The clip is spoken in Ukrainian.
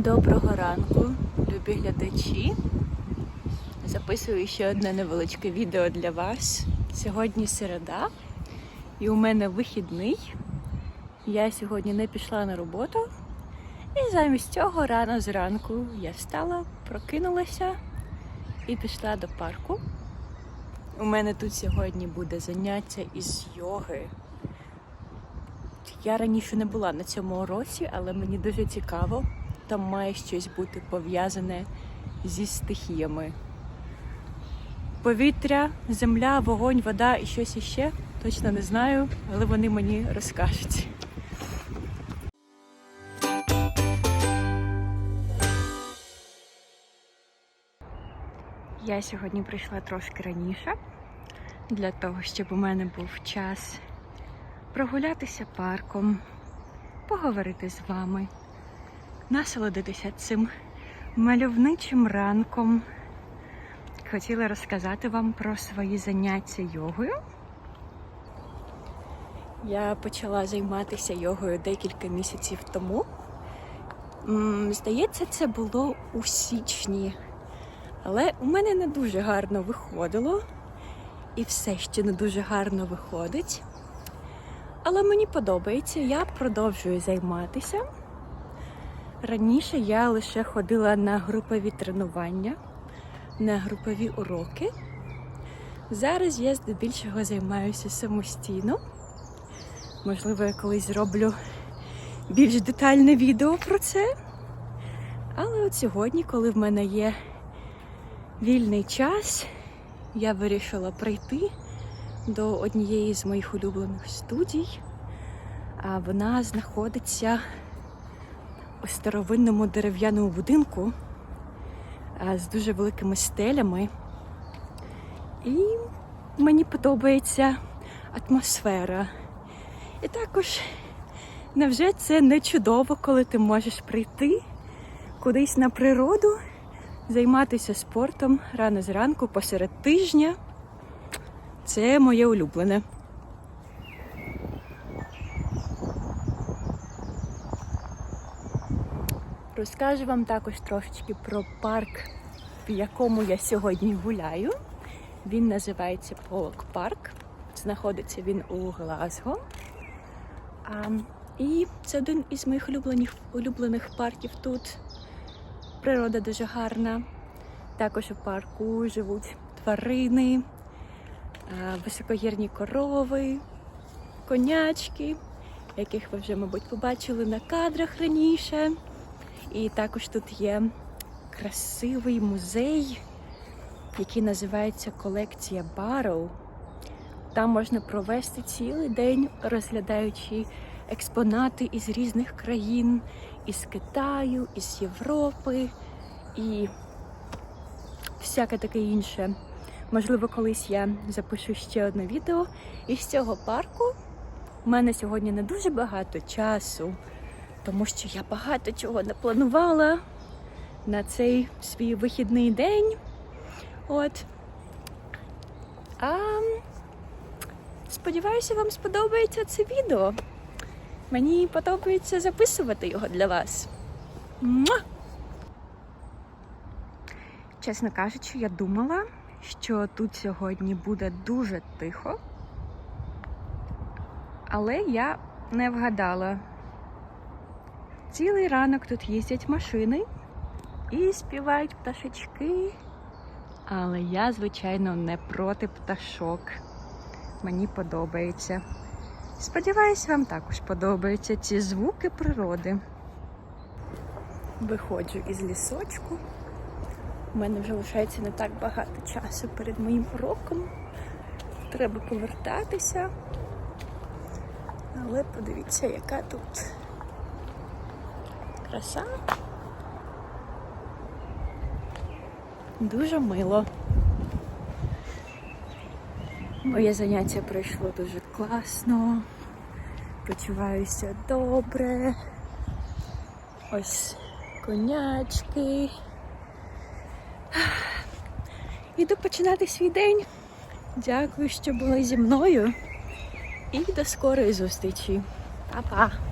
Доброго ранку, любі глядачі. Записую ще одне невеличке відео для вас. Сьогодні середа, і у мене вихідний. Я сьогодні не пішла на роботу. І замість цього рано зранку я встала, прокинулася і пішла до парку. У мене тут сьогодні буде заняття із йоги. Я раніше не була на цьому уроці, але мені дуже цікаво. Там має щось бути пов'язане зі стихіями. Повітря, земля, вогонь, вода і щось іще. Точно не знаю, але вони мені розкажуть. Я сьогодні прийшла трошки раніше для того, щоб у мене був час прогулятися парком, поговорити з вами, насолодитися цим мальовничим ранком. Хотіла розказати вам про свої заняття йогою. Я почала займатися йогою декілька місяців тому. Здається, це було у січні. Але у мене не дуже гарно виходило. І все ще не дуже гарно виходить. Але мені подобається, я продовжую займатися. Раніше я лише ходила на групові тренування, на групові уроки. Зараз я здебільшого займаюся самостійно. Можливо, я колись зроблю більш детальне відео про це. Але от сьогодні, коли в мене є вільний час, я вирішила прийти до однієї з моїх улюблених студій. А вона знаходиться старовинному дерев'яному будинку з дуже великими стелями. І мені подобається атмосфера. І також, невже це не чудово, коли ти можеш прийти кудись на природу, займатися спортом рано зранку посеред тижня? Це моє улюблене. Розкажу вам також трошечки про парк, в якому я сьогодні гуляю. Він називається Полок Парк. Знаходиться він у Глазго. А, і це один із моїх улюблених, улюблених парків тут. Природа дуже гарна. Також у парку живуть тварини, високогірні корови, конячки, яких ви вже, мабуть, побачили на кадрах раніше. І також тут є красивий музей, який називається колекція Барроу. Там можна провести цілий день, розглядаючи експонати із різних країн, із Китаю, із Європи і всяке таке інше. Можливо, колись я запишу ще одне відео із цього парку. У мене сьогодні не дуже багато часу, тому що я багато чого не планувала на цей свій вихідний день. От. А сподіваюся, вам сподобається це відео. Мені подобається записувати його для вас. Муа! Чесно кажучи, я думала, що тут сьогодні буде дуже тихо, але я не вгадала. Цілий ранок тут їздять машини і співають пташечки. Але я, звичайно, не проти пташок. Мені подобається. Сподіваюсь, вам також подобаються ці звуки природи. Виходжу із лісочку. У мене вже лишається не так багато часу перед моїм уроком. Треба повертатися. Але подивіться, яка тут краса. Дуже мило. Моє заняття пройшло дуже класно. Почуваюся добре. Ось конячки. Іду починати свій день. Дякую, що були зі мною. І до скорої зустрічі. Па-па!